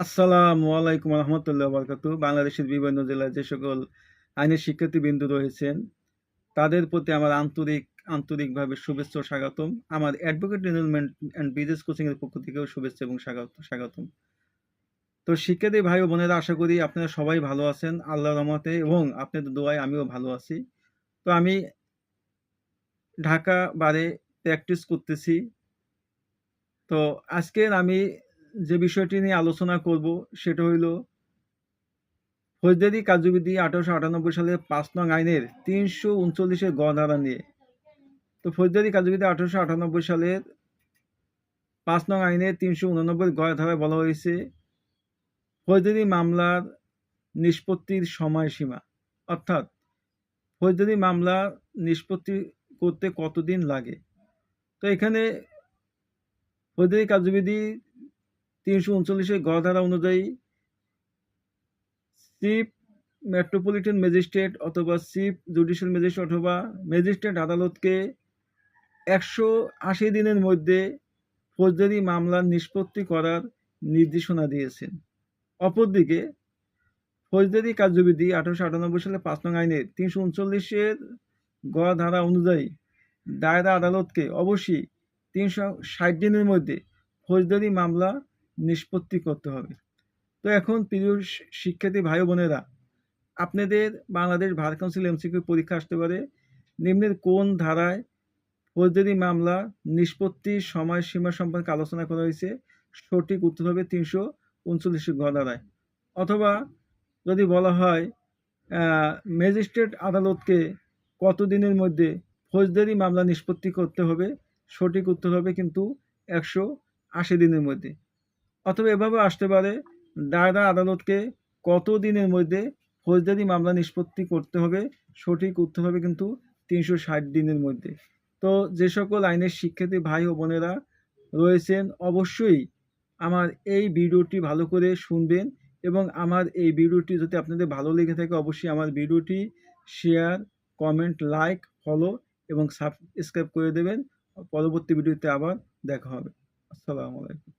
আসসালামু আলাইকুম রহমতুল্লাহ বরকাত। বাংলাদেশের বিভিন্ন জেলায় যে সকল আইনের শিক্ষার্থীবৃন্দু রয়েছেন, তাদের প্রতি আমার আন্তরিক, আন্তরিকভাবে শুভেচ্ছা ও স্বাগতম। আমার অ্যাডভোকেট এনরোলমেন্ট অ্যান্ড বিজনেস কোচিংয়ের পক্ষ থেকেও শুভেচ্ছা এবং স্বাগত, স্বাগতম। তো শিক্ষার্থী ভাই ও বোনেরা, আশা করি আপনারা সবাই ভালো আছেন আল্লাহ রহমতে, এবং আপনাদের দোয়ায় আমিও ভালো আছি। তো আমি ঢাকা বারে প্র্যাকটিস করতেছি। তো আজকের আমি যে বিষয়টি নিয়ে আলোচনা করব সেটা হইল, ফৌজদারি কার্যবিধি আঠারোশো আটানব্বই সালের পাঁচ নং আইনের তিনশো উনচল্লিশের গ ধারা নিয়ে। তো ফৌজদারি কার্যবিধি আঠারোশো আটানব্বই সালের পাঁচ নং আইনের তিনশো উননব্বই গ ধারায় বলা হয়েছে, ফৌজদারি মামলার নিষ্পত্তির সময়সীমা। অর্থাৎ, ফৌজদারি মামলা নিষ্পত্তি করতে কতদিন লাগে? তো এখানে ফৌজদারি কার্যবিধি তিনশো উনচল্লিশের গ ধারা অনুযায়ী চিফ মেট্রোপলিটন ম্যাজিস্ট্রেট অথবা চিফ জুডিশিয়াল ম্যাজিস্ট্রেট অথবা ম্যাজিস্ট্রেট আদালতকে একশো আশি দিনের মধ্যে ফৌজদারি মামলার নিষ্পত্তি করার নির্দেশনা দিয়েছেন। অপরদিকে, ফৌজদারি কার্যবিধি আঠারোশো আটানব্বই সালে পাঁচ নং আইনের তিনশো উনচল্লিশের গ ধারা অনুযায়ী দায়রা আদালতকে অবশ্যই তিনশো ষাট দিনের মধ্যে ফৌজদারি মামলা নিষ্পত্তি করতে হবে। তো এখন প্রিয় শিক্ষার্থী ভাই বোনেরা, আপনাদের বাংলাদেশ ভার কাউন্সিল এমসিকিউ পরীক্ষা আসতে পারে। নিম্নের কোন ধারায় ফৌজদারি মামলা নিষ্পত্তির সময়সীমা সম্পর্কে আলোচনা করা হয়েছে? সঠিক উত্তর হবে তিনশো উনচল্লিশ ঘ ধারায়। অথবা যদি বলা হয় ম্যাজিস্ট্রেট আদালতকে কতদিনের মধ্যে ফৌজদারি মামলা নিষ্পত্তি করতে হবে? সঠিক উত্তর হবে কিন্তু একশো আশি দিনের মধ্যে। অথবা এভাবে আসতে পারে, দায়রা আদালতকে কত দিনের মধ্যে ফৌজদারি মামলা নিষ্পত্তি করতে হবে, সঠিক উত্তর হবে কিন্তু তিনশো ষাট দিনের মধ্যে। তো যে সকল আইনের শিক্ষার্থী ভাই ও বোনেরা রয়েছেন, অবশ্যই আমার এই ভিডিওটি ভালো করে শুনবেন এবং আমার এই ভিডিওটি যদি আপনাদের ভালো লেগে থাকে, অবশ্যই আমার ভিডিওটি শেয়ার, কমেন্ট, লাইক, ফলো এবং সাবস্ক্রাইব করে দেবেন। পরবর্তী ভিডিওতে আবার দেখা হবে। আসসালামু আলাইকুম।